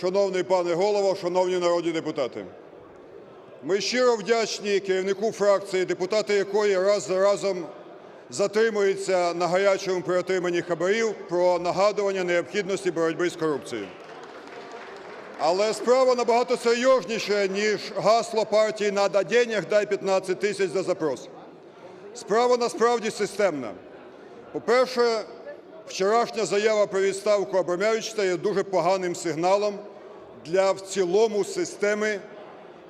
Шановний пане Голово, шановні народні депутати, ми щиро вдячні керівнику фракції, депутати якої раз за разом затримуються на гарячому при отриманні хабарів про нагадування необхідності боротьби з корупцією. Але справа набагато серйозніша, ніж гасло партії «Надо денег, дай 15 тисяч за запрос». Справа насправді системна. По-перше, вчорашня заява про відставку Абрамовича є дуже поганим сигналом для в цілому системи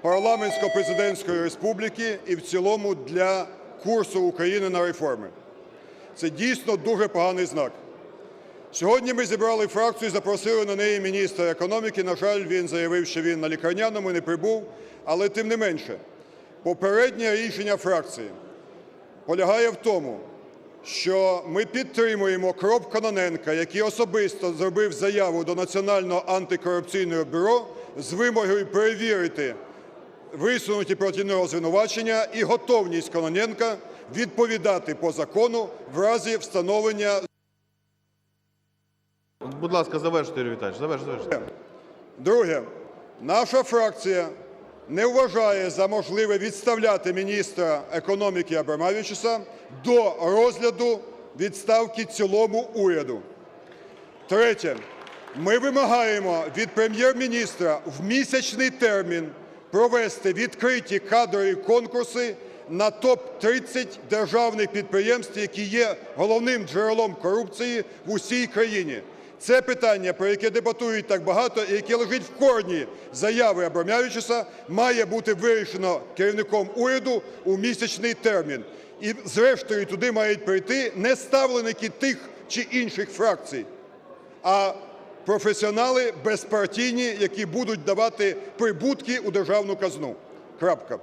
парламентсько-президентської республіки і в цілому для курсу України на реформи. Це дійсно дуже поганий знак. Сьогодні ми зібрали фракцію і запросили на неї міністра економіки. На жаль, він заявив, що він на лікарняному не прибув. Але тим не менше, попереднє рішення фракції полягає в тому, що ми підтримуємо крок Кононенка, який особисто зробив заяву до Національного антикорупційного бюро з вимогою перевірити висунуті проти нього звинувачення і готовність Кононенка відповідати по закону в разі встановлення Будь ласка, завершуйте, Юрій Віталійович, завершуйте. Друге, наша фракція не вважає за можливе відставляти міністра економіки Абрамавичуса до розгляду відставки цілому уряду. Третє, ми вимагаємо від прем'єр-міністра в місячний термін провести відкриті кадрові конкурси на топ-30 державних підприємств, які є головним джерелом корупції в усій країні. Це питання, про яке дебатують так багато і яке лежить в корні заяви Абрамовичуса, має бути вирішено керівником уряду у місячний термін. І зрештою туди мають прийти не ставленики тих чи інших фракцій, а професіонали безпартійні, які будуть давати прибутки у державну казну. Крапка.